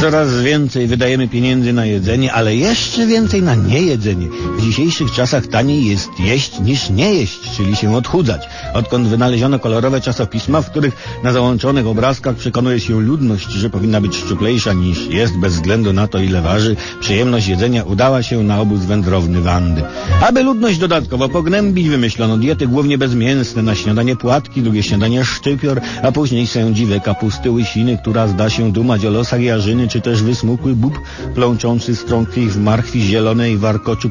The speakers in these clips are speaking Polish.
Coraz więcej wydajemy pieniędzy na jedzenie, ale jeszcze więcej na niejedzenie. W dzisiejszych czasach taniej jest jeść niż nie jeść, czyli się odchudzać. Odkąd wynaleziono kolorowe czasopisma, w których na załączonych obrazkach przekonuje się ludność, że powinna być szczuplejsza niż jest, bez względu na to, ile waży, przyjemność jedzenia udała się na obóz wędrowny Wandy. Aby ludność dodatkowo pognębić, wymyślono diety głównie bezmięsne, na śniadanie płatki, drugie śniadanie szczypior, a później sędziwe kapusty łysiny, która zda się dumać o losach jarzyny, czy też wysmukły bób plączący strąklich w marchwi zielonej warkoczu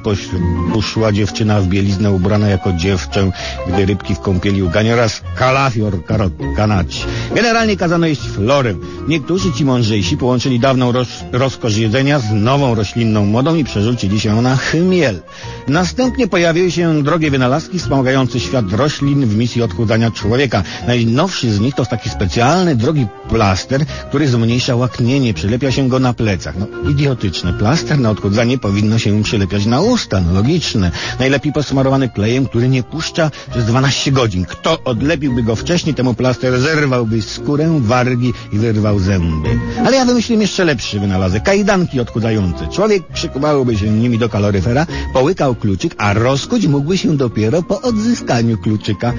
poszła dziewczyna w bieliznę ubrana jako dziewczę, gdy rybki w kąpieli ugania oraz kalafior karot kanać. Generalnie kazano jeść florę. Niektórzy ci mądrzejsi połączyli dawną roz, rozkosz jedzenia z nową roślinną modą i przerzucili się na chmiel. Następnie pojawiły się drogie wynalazki wspomagające świat roślin w misji odchudzania człowieka. Najnowszy z nich to taki specjalny, drogi plaster, który zmniejsza łaknienie, przylepia się go na plecach. No, idiotyczne. Plaster na odchudzanie powinno się przylepiać na usta, no logiczne. Najlepiej posmarowany klejem, który nie puszcza przez 12 godzin. Kto odlepiłby go wcześniej, temu plaster zerwałby skórę, wargi i wyrwał zęby. Ale ja wymyśliłem jeszcze lepszy wynalazek. Kajdanki odchudzające. Człowiek przykuwałby się nimi do kaloryfera, połykał kluczyk, a rozkuć mógłby się dopiero po odzyskaniu kluczyka.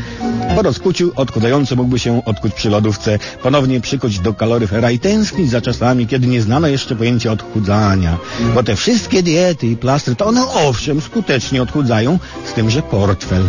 Po rozkuciu odchudzający mógłby się odkuć przy lodówce, ponownie przykuć do kaloryfera i tęsknić za czasami, kiedy nie znano jeszcze pojęcia odchudzania. Bo te wszystkie diety i plastry, to one owszem skutecznie odchudzają, z tym, że portfel.